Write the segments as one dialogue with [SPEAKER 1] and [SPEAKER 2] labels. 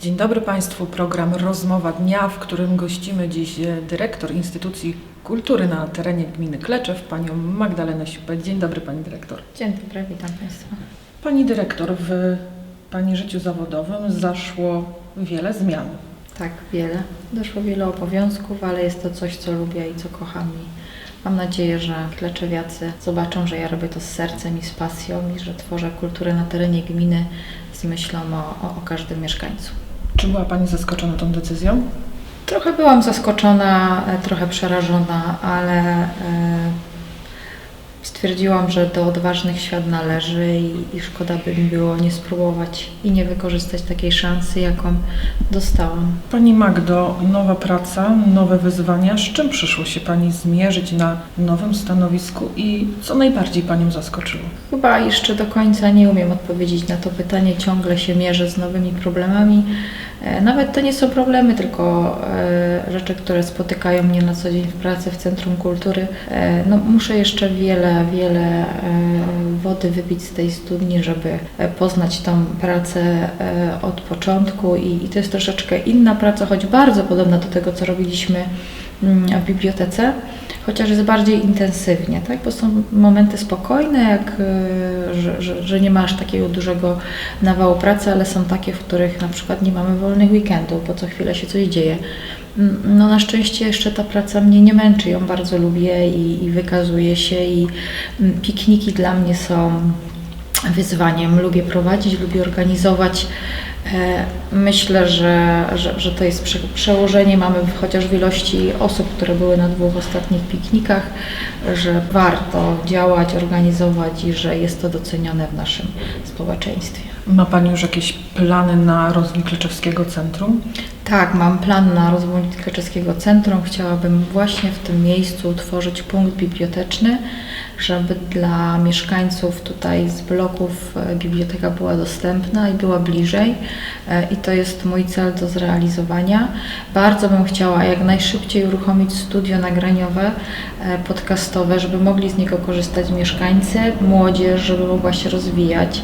[SPEAKER 1] Dzień dobry Państwu. Program Rozmowa Dnia, w którym gościmy dziś e, dyrektor Instytucji Kultury na terenie gminy Kleczew, panią Magdalenę Siupę. Dzień dobry Pani Dyrektor.
[SPEAKER 2] Dzień dobry, witam Państwa.
[SPEAKER 1] Pani Dyrektor, w Pani życiu zawodowym zaszło wiele zmian.
[SPEAKER 2] Tak, wiele. Doszło wiele obowiązków, ale jest to coś, co lubię i co kocham. Mam nadzieję, że kleczewiacy zobaczą, że ja robię to z sercem i z pasją i że tworzę kulturę na terenie gminy z myślą o, o każdym mieszkańcu.
[SPEAKER 1] Czy była Pani zaskoczona tą decyzją?
[SPEAKER 2] Trochę byłam zaskoczona, e, trochę przerażona, ale e, stwierdziłam, że do odważnych świat należy i, i szkoda by mi było nie spróbować i nie wykorzystać takiej szansy, jaką dostałam.
[SPEAKER 1] Pani Magdo, nowa praca, nowe wyzwania. Z czym przyszło się Pani zmierzyć na nowym stanowisku i co najbardziej Panią zaskoczyło?
[SPEAKER 2] Chyba jeszcze do końca nie umiem odpowiedzieć na to pytanie. Ciągle się mierzę z nowymi problemami. E, Nawet to nie są problemy, tylko e, rzeczy, które spotykają mnie na co dzień w pracy w Centrum Kultury. E, No, muszę jeszcze wiele, wiele e, wody wypić z tej studni, żeby e, poznać tą pracę e, od początku i, i to jest troszeczkę inna praca, choć bardzo podobna do tego, co robiliśmy mm, w bibliotece chociaż jest bardziej intensywnie, tak? bo są momenty spokojne, jak, że, że, że nie masz takiego dużego nawału pracy, ale są takie, w których na przykład nie mamy wolnych weekendów, bo co chwilę się coś dzieje. No na szczęście jeszcze ta praca mnie nie męczy, ją bardzo lubię i, i wykazuje się i pikniki dla mnie są wyzwaniem. Lubię prowadzić, lubię organizować. E, Myślę, że, że, że to jest prze, przełożenie. Mamy chociaż w ilości osób, które były na dwóch ostatnich piknikach, że warto działać, organizować i że jest to docenione w naszym społeczeństwie.
[SPEAKER 1] Ma Pani już jakieś plany na rozwój Kleczewskiego Centrum?
[SPEAKER 2] Tak, mam plan na rozwój Kleczewskiego Centrum. Chciałabym właśnie w tym miejscu utworzyć punkt biblioteczny, żeby dla mieszkańców tutaj z bloków e, biblioteka była dostępna i była bliżej. E, I to jest mój cel do zrealizowania. Bardzo bym chciała jak najszybciej uruchomić studio nagraniowe, e, podcastowe, żeby mogli z niego korzystać mieszkańcy, młodzież, żeby mogła się rozwijać,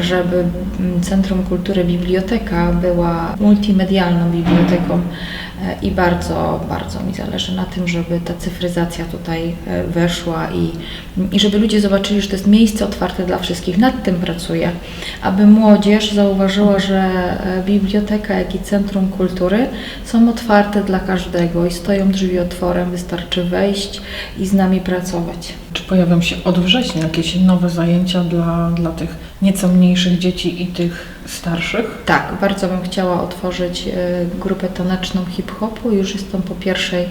[SPEAKER 2] żeby Centrum Kultury Biblioteka była multimedialną biblioteką i bardzo, bardzo mi zależy na tym, żeby ta cyfryzacja tutaj e, weszła i, i żeby ludzie zobaczyli, że to jest miejsce otwarte dla wszystkich. Nad tym pracuję, aby młodzież zauważyła, że e, biblioteka, jak i Centrum Kultury są otwarte dla każdego i stoją drzwi otworem, wystarczy wejść i z nami pracować.
[SPEAKER 1] Czy pojawią się od września jakieś nowe zajęcia dla, dla tych nieco mniejszych dzieci i tych starszych?
[SPEAKER 2] Tak, bardzo bym chciała otworzyć e, grupę taneczną hip-hopu. Już jestem po pierwszej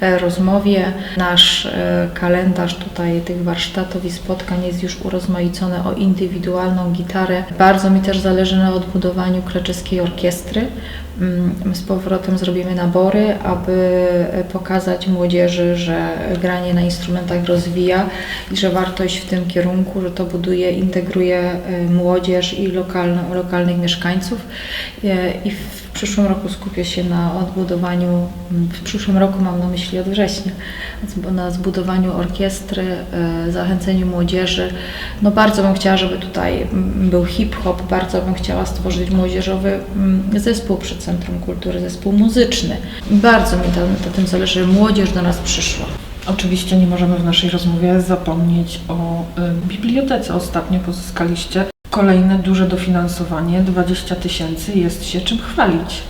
[SPEAKER 2] e, rozmowie. Nasz e, kalendarz tutaj tych warsztatów i spotkań jest już urozmaicony o indywidualną gitarę. Bardzo mi też zależy na odbudowaniu kleczeskiej orkiestry. Mm, Z powrotem zrobimy nabory, aby e, pokazać młodzieży, że granie na instrumentach rozwija i że warto iść w tym kierunku, że to buduje, integruje e, młodzież i lokalnych mieszkańców. E, I w przyszłym roku skupię się na odbudowaniu, mm, w przyszłym roku mam na myśli od września, na zbudowaniu orkiestry, e, zachęceniu młodzieży. No bardzo bym chciała, żeby tutaj mm, był hip-hop, bardzo bym chciała stworzyć młodzieżowy mm, zespół przy Centrum Kultury, zespół muzyczny. Bardzo mi na, tym zależy, żeby młodzież do nas przyszła.
[SPEAKER 1] Oczywiście nie możemy w naszej rozmowie zapomnieć o y, bibliotece. Ostatnio pozyskaliście kolejne duże dofinansowanie, 20 tysięcy, jest się czym chwalić.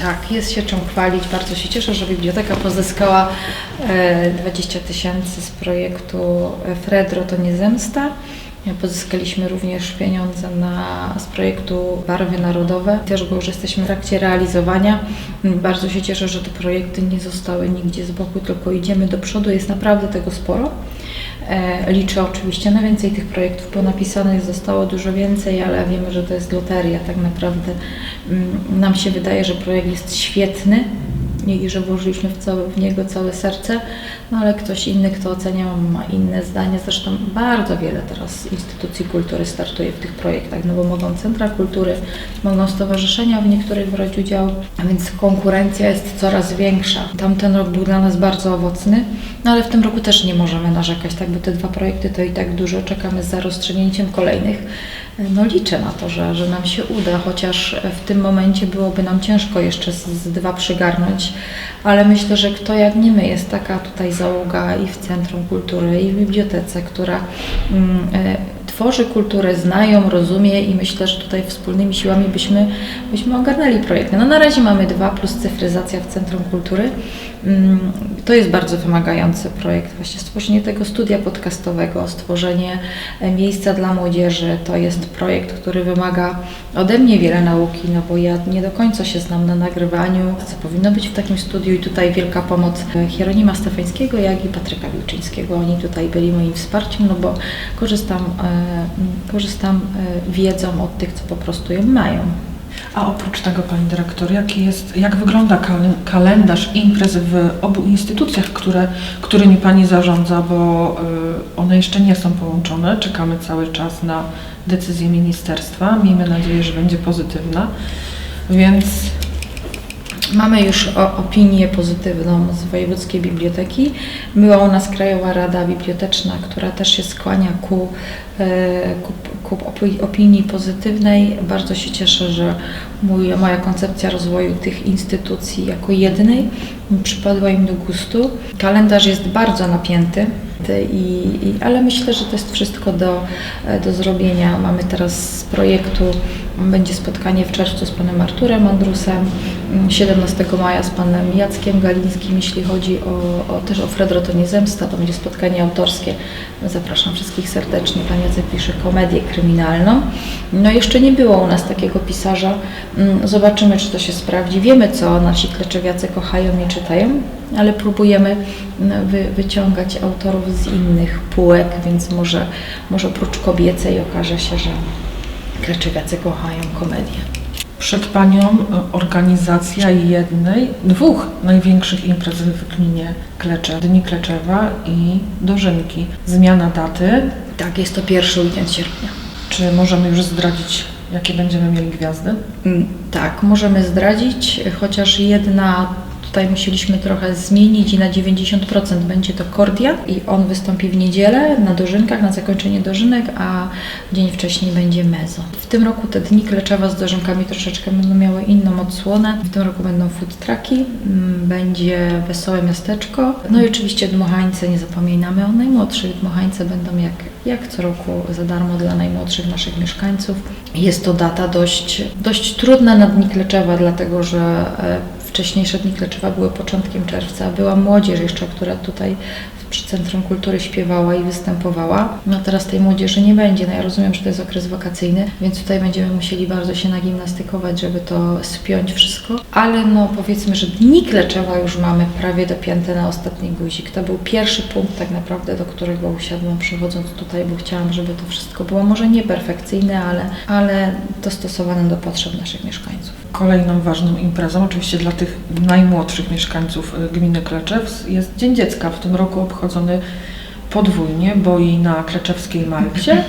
[SPEAKER 2] Tak, jest się czym chwalić. Bardzo się cieszę, że biblioteka pozyskała e, 20 tysięcy z projektu e, Fredro to nie zemsta. Pozyskaliśmy również pieniądze na, z projektu Barwy Narodowe, też bo już jesteśmy w trakcie realizowania. Bardzo się cieszę, że te projekty nie zostały nigdzie z boku, tylko idziemy do przodu. Jest naprawdę tego sporo. E, Liczę oczywiście na więcej tych projektów, bo napisanych zostało dużo więcej, ale wiemy, że to jest loteria tak naprawdę. Mm, Nam się wydaje, że projekt jest świetny, i że włożyliśmy w, w niego całe serce, no ale ktoś inny, kto ocenia, ma inne zdanie. Zresztą bardzo wiele teraz instytucji kultury startuje w tych projektach, no bo mogą centra kultury, mogą stowarzyszenia w niektórych brać udział, a więc konkurencja jest coraz większa. Tamten rok był dla nas bardzo owocny, no ale w tym roku też nie możemy narzekać, tak, bo te dwa projekty to i tak dużo, czekamy za rozstrzygnięciem kolejnych. No liczę na to, że, że nam się uda, chociaż w tym momencie byłoby nam ciężko jeszcze z, z dwa przygarnąć, ale myślę, że kto jak nie my, jest taka tutaj załoga i w Centrum Kultury, i w bibliotece, która mm, e, tworzy kulturę, znają, rozumie i myślę, że tutaj wspólnymi siłami byśmy, byśmy ogarnęli projekty. No na razie mamy dwa plus cyfryzacja w Centrum Kultury. Mm, To jest bardzo wymagający projekt, właśnie stworzenie tego studia podcastowego, stworzenie e, miejsca dla młodzieży. To jest projekt, który wymaga ode mnie wiele nauki, no bo ja nie do końca się znam na nagrywaniu, co powinno być w takim studiu i tutaj wielka pomoc Hieronima Stefańskiego, jak i Patryka Wilczyńskiego. Oni tutaj byli moim wsparciem, no bo korzystam, e, korzystam e, wiedzą od tych, co po prostu ją mają.
[SPEAKER 1] A oprócz tego, Pani Dyrektor, jaki jest, jak wygląda kal- kalendarz imprez w obu instytucjach, które, którymi Pani zarządza, bo y, one jeszcze nie są połączone. Czekamy cały czas na decyzję ministerstwa. Miejmy nadzieję, że będzie pozytywna. Więc
[SPEAKER 2] Mamy już opinię pozytywną z Wojewódzkiej Biblioteki. Była u nas Krajowa Rada Biblioteczna, która też się skłania ku, e, ku, ku opi- opinii pozytywnej. Bardzo się cieszę, że mój, moja koncepcja rozwoju tych instytucji jako jednej przypadła im do gustu. Kalendarz jest bardzo napięty. I, i, ale myślę, że to jest wszystko do, do zrobienia. Mamy teraz z projektu, będzie spotkanie w czerwcu z panem Arturem Andrusem, mm, 17 maja z panem Jackiem Galińskim, jeśli chodzi o, o też o Fredro to nie zemsta, to będzie spotkanie autorskie. Zapraszam wszystkich serdecznie. Pan Jacek pisze komedię kryminalną. No jeszcze nie było u nas takiego pisarza. Mm, Zobaczymy, czy to się sprawdzi. Wiemy, co nasi kleczewiacy kochają i czytają, ale próbujemy mm, wy, wyciągać autorów z innych półek, więc może, może oprócz kobiecej okaże się, że kleczewiacy kochają komedię.
[SPEAKER 1] przed Panią y, organizacja jednej, dwóch największych imprez w gminie Klecze, Dni Kleczewa i Dożynki. Zmiana daty.
[SPEAKER 2] Tak, jest to pierwszy weekend sierpnia.
[SPEAKER 1] Czy możemy już zdradzić, jakie będziemy mieli gwiazdy?
[SPEAKER 2] Mm, Tak, możemy zdradzić, chociaż jedna tutaj musieliśmy trochę zmienić i na 90% będzie to Kordia i on wystąpi w niedzielę na dożynkach, na zakończenie dożynek, a dzień wcześniej będzie Mezo. W tym roku te dni Kleczewa z dożynkami troszeczkę będą miały inną odsłonę. W tym roku będą food trucki, mm, będzie Wesołe Miasteczko, no i oczywiście dmuchańce, nie zapominamy o najmłodszych. Dmuchańce będą jak, jak co roku za darmo dla najmłodszych naszych mieszkańców. Jest to data dość, dość trudna na Dni Kleczewa, dlatego że e, wcześniejsze Dni Kleczewa były początkiem czerwca. Była młodzież jeszcze, która tutaj przy Centrum Kultury śpiewała i występowała. No teraz tej młodzieży nie będzie. No ja rozumiem, że to jest okres wakacyjny, więc tutaj będziemy musieli bardzo się nagimnastykować, żeby to spiąć wszystko. Ale no powiedzmy, że Dni Kleczewa już mamy prawie dopięte na ostatni guzik. To był pierwszy punkt tak naprawdę, do którego usiadłam przechodząc tutaj, bo chciałam, żeby to wszystko było może nie perfekcyjne, ale, ale dostosowane do potrzeb naszych mieszkańców.
[SPEAKER 1] Kolejną ważną imprezą, oczywiście dla tych najmłodszych mieszkańców y, gminy Kleczew, jest Dzień Dziecka. W tym roku obchodzony podwójnie, bo i na Kleczewskiej Malcie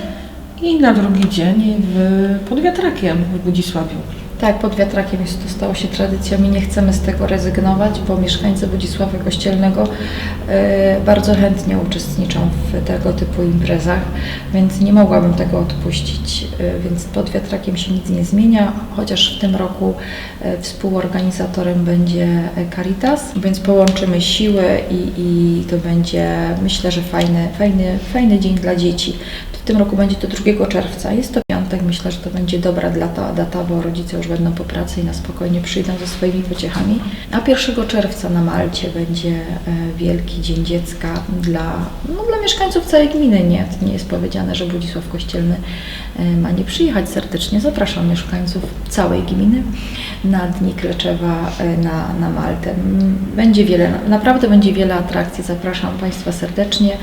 [SPEAKER 1] i na drugi dzień w, pod wiatrakiem w Budzisławiu.
[SPEAKER 2] Tak, pod wiatrakiem jest to stało się tradycją i nie chcemy z tego rezygnować, bo mieszkańcy Wodzisławia Kościelnego e, bardzo chętnie uczestniczą w tego typu imprezach, więc nie mogłabym tego odpuścić. E, więc pod wiatrakiem się nic nie zmienia, chociaż w tym roku e, współorganizatorem będzie Caritas, więc połączymy siły i, i to będzie myślę, że fajny, fajny, fajny dzień dla dzieci. W tym roku będzie to 2 czerwca. Jest to piątek. Myślę, że to będzie dobra data, data, bo rodzice już będą po pracy i na spokojnie przyjdą ze swoimi pociechami. A 1 czerwca na Malcie będzie e, Wielki Dzień Dziecka dla, no, mieszkańców całej gminy nie. Nie jest powiedziane, że Budzisław Kościelny e, ma nie przyjechać. Serdecznie zapraszam mieszkańców całej gminy na Dni Kleczewa e, na, na Maltę. Będzie wiele, naprawdę będzie wiele atrakcji. Zapraszam Państwa serdecznie.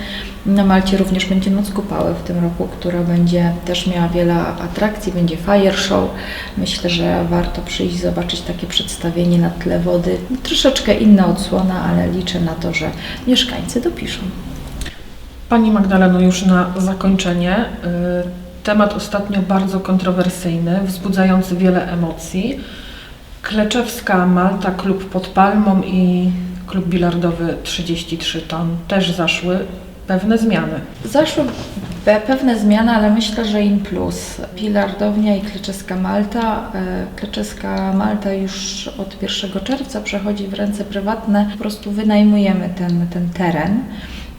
[SPEAKER 2] Na Malcie również będzie Noc Kupały w tym roku, która będzie też miała wiele atrakcji. Będzie fire show. Myślę, że warto przyjść zobaczyć takie przedstawienie na tle wody. Troszeczkę inna odsłona, ale liczę na to, że mieszkańcy dopiszą.
[SPEAKER 1] Pani Magdaleno, już na zakończenie. y, Temat ostatnio bardzo kontrowersyjny, wzbudzający wiele emocji. Kleczewska Malta, klub pod Palmą i klub bilardowy 33 ton też zaszły pewne zmiany.
[SPEAKER 2] Zaszły pe- pewne zmiany, ale myślę, że im plus. Pilardownia i Kleczeska Malta. E, Kleczeska Malta już od 1 czerwca przechodzi w ręce prywatne. Po prostu wynajmujemy ten, ten teren.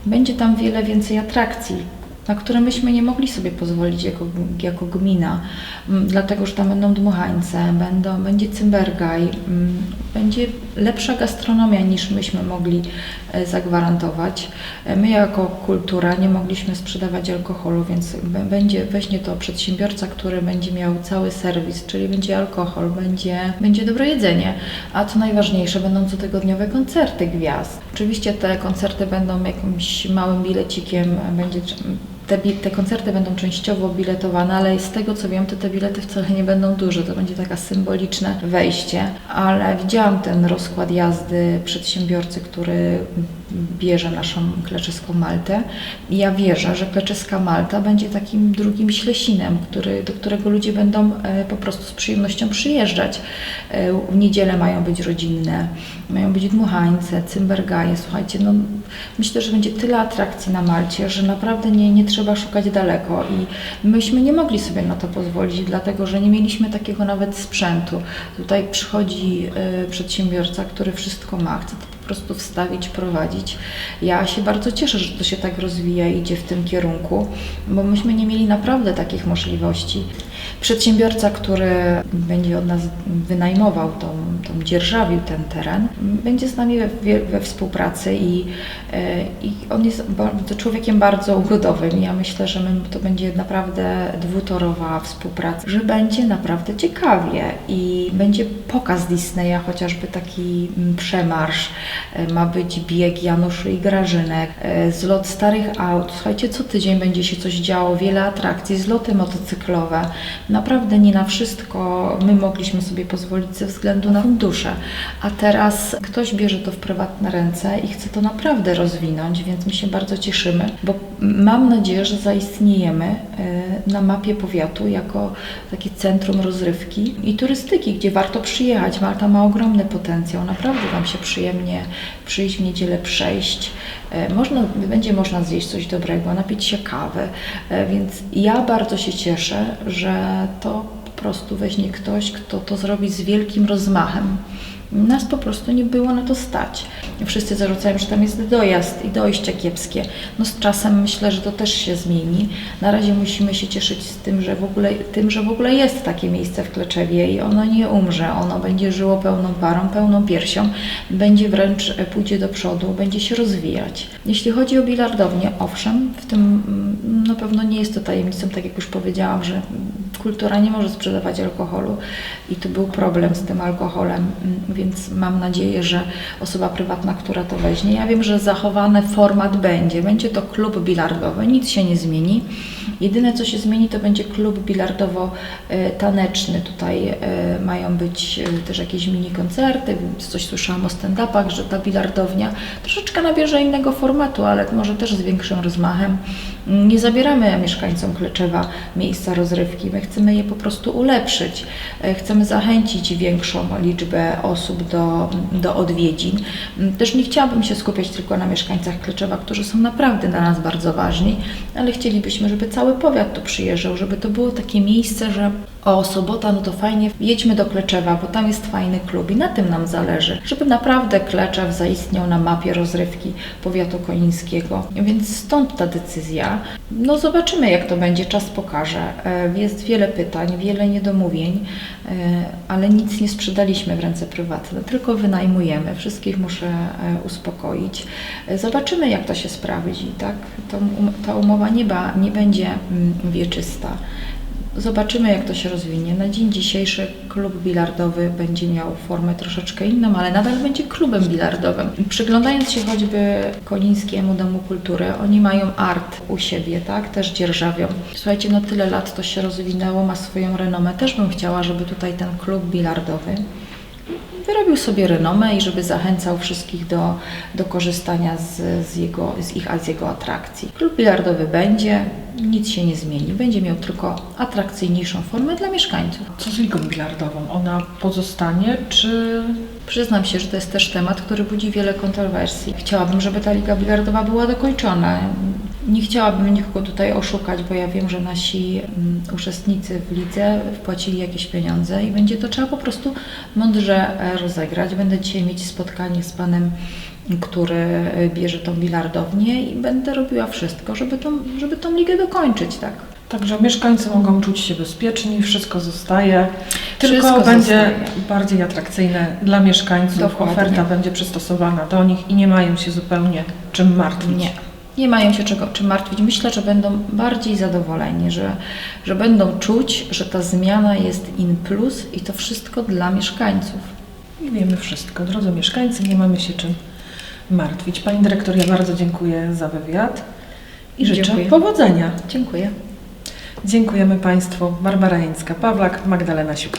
[SPEAKER 2] Będzie tam wiele więcej atrakcji, na które myśmy nie mogli sobie pozwolić jako, jako gmina, m, dlatego że tam będą dmuchańce, będą, będzie cymbergaj, m, będzie lepsza gastronomia niż myśmy mogli e, zagwarantować. E, My jako kultura nie mogliśmy sprzedawać alkoholu, więc będzie weźmie to przedsiębiorca, który będzie miał cały serwis, czyli będzie alkohol, będzie, będzie dobre jedzenie, a co najważniejsze, będą cotygodniowe koncerty gwiazd. Oczywiście te koncerty będą jakimś małym bilecikiem, będzie te, te koncerty będą częściowo biletowane, ale z tego co wiem, to te bilety wcale nie będą duże. To będzie taka symboliczne wejście. Ale widziałam ten rozkład jazdy przedsiębiorcy, który bierze naszą kleczyską Maltę. I ja wierzę, że kleczyska Malta będzie takim drugim Ślesinem, który, do którego ludzie będą e, po prostu z przyjemnością przyjeżdżać. E, w niedzielę mają być rodzinne, mają być dmuchańce, cymbergaje. Słuchajcie, no myślę, że będzie tyle atrakcji na Malcie, że naprawdę nie, nie trzeba szukać daleko i myśmy nie mogli sobie na to pozwolić, dlatego że nie mieliśmy takiego nawet sprzętu. Tutaj przychodzi y, przedsiębiorca, który wszystko ma, chce to po prostu wstawić, prowadzić. Ja się bardzo cieszę, że to się tak rozwija i idzie w tym kierunku, bo myśmy nie mieli naprawdę takich możliwości. Przedsiębiorca, który będzie od nas wynajmował tą, tą dzierżawił ten teren, będzie z nami we, we współpracy i, e, i on jest bardzo, człowiekiem bardzo ugodowym. Ja myślę, że my, to będzie naprawdę dwutorowa współpraca, że będzie naprawdę ciekawie i będzie pokaz Disneya, chociażby taki mm, przemarsz, e, ma być bieg Januszy i Grażynek, e, zlot starych aut. Słuchajcie, co tydzień będzie się coś działo, wiele atrakcji, zloty motocyklowe. Naprawdę nie na wszystko my mogliśmy sobie pozwolić ze względu na fundusze, a teraz ktoś bierze to w prywatne ręce i chce to naprawdę rozwinąć, więc my się bardzo cieszymy, bo mam nadzieję, że zaistniejemy e, na mapie powiatu jako takie centrum rozrywki i turystyki, gdzie warto przyjechać. Malta ma ogromny potencjał, naprawdę tam się przyjemnie przyjść w niedzielę, przejść. E, Można, będzie można zjeść coś dobrego, napić się kawy, E, więc ja bardzo się cieszę, że to po prostu weźmie ktoś, kto to zrobi z wielkim rozmachem. Nas po prostu nie było na to stać. Wszyscy zarzucają, że tam jest dojazd i dojście kiepskie. No z czasem myślę, że to też się zmieni. Na razie musimy się cieszyć z tym, że w ogóle, tym, że w ogóle jest takie miejsce w Kleczewie i ono nie umrze. Ono będzie żyło pełną parą, pełną piersią, będzie wręcz e, pójdzie do przodu, będzie się rozwijać. Jeśli chodzi o bilardownię, owszem, w tym mm, na pewno nie jest to tajemnicą, tak jak już powiedziałam, że kultura nie może sprzedawać alkoholu i tu był problem z tym alkoholem, mm, więc mam nadzieję, że osoba prywatna, która to weźmie, ja wiem, że zachowany format będzie. Będzie to klub bilardowy, nic się nie zmieni. Jedyne co się zmieni to będzie klub bilardowo-taneczny. Tutaj e, mają być e, też jakieś mini koncerty, coś słyszałam o stand-upach, że ta bilardownia troszeczkę nabierze innego formatu, ale może też z większym rozmachem. Nie zabieramy mieszkańcom Kleczewa miejsca rozrywki, my chcemy je po prostu ulepszyć. E, Chcemy zachęcić większą liczbę osób do, do odwiedzin. Też nie chciałabym się skupiać tylko na mieszkańcach Kleczewa, którzy są naprawdę dla nas bardzo ważni, ale chcielibyśmy, żeby cały powiat tu przyjeżdżał, żeby to było takie miejsce, że o, sobota, no to fajnie, jedźmy do Kleczewa, bo tam jest fajny klub i na tym nam zależy, żeby naprawdę Kleczew zaistniał na mapie rozrywki powiatu konińskiego. Więc stąd ta decyzja. No zobaczymy jak to będzie, czas pokaże. E, Jest wiele pytań, wiele niedomówień, e, ale nic nie sprzedaliśmy w ręce prywatne, tylko wynajmujemy. Wszystkich muszę e, uspokoić. Zobaczymy jak to się sprawdzi, tak? Um- ta umowa nie, ba, nie będzie mm, wieczysta. Zobaczymy, jak to się rozwinie. Na dzień dzisiejszy klub bilardowy będzie miał formę troszeczkę inną, ale nadal będzie klubem bilardowym. Przyglądając się choćby Konińskiemu Domu Kultury, oni mają art u siebie, tak? Też dzierżawią. Słuchajcie, no tyle lat to się rozwinęło, ma swoją renomę. Też bym chciała, żeby tutaj ten klub bilardowy wyrobił sobie renomę i żeby zachęcał wszystkich do, do korzystania z, z, jego, z ich z jego atrakcji. Klub bilardowy będzie, nic się nie zmieni, będzie miał tylko atrakcyjniejszą formę dla mieszkańców.
[SPEAKER 1] Co z ligą bilardową? Ona pozostanie, czy
[SPEAKER 2] Przyznam się, że to jest też temat, który budzi wiele kontrowersji. Chciałabym, żeby ta liga bilardowa była dokończona. Nie chciałabym nikogo tutaj oszukać, bo ja wiem, że nasi mm, uczestnicy w lidze wpłacili jakieś pieniądze i będzie to trzeba po prostu mądrze e, rozegrać. Będę dzisiaj mieć spotkanie z panem, który e, bierze tą bilardownię i będę robiła wszystko, żeby tą, żeby tą ligę dokończyć, tak.
[SPEAKER 1] Także mieszkańcy mogą czuć się bezpieczni, wszystko zostaje, tylko
[SPEAKER 2] Wszystko
[SPEAKER 1] będzie
[SPEAKER 2] zostaje.
[SPEAKER 1] bardziej atrakcyjne dla mieszkańców,
[SPEAKER 2] Dokładnie.
[SPEAKER 1] oferta będzie przystosowana do nich i nie mają się zupełnie czym martwić.
[SPEAKER 2] Nie. Nie mają się czego czym martwić. Myślę, że będą bardziej zadowoleni, że, że będą czuć, że ta zmiana jest in plus i to wszystko dla mieszkańców.
[SPEAKER 1] I wiemy wszystko. Drodzy mieszkańcy, nie mamy się czym martwić. Pani dyrektor, ja bardzo dziękuję za wywiad i życzę
[SPEAKER 2] Dziękuję.
[SPEAKER 1] powodzenia.
[SPEAKER 2] Dziękuję.
[SPEAKER 1] Dziękujemy Państwu. Barbara Jańska-Pawlak, Magdalena Siuk.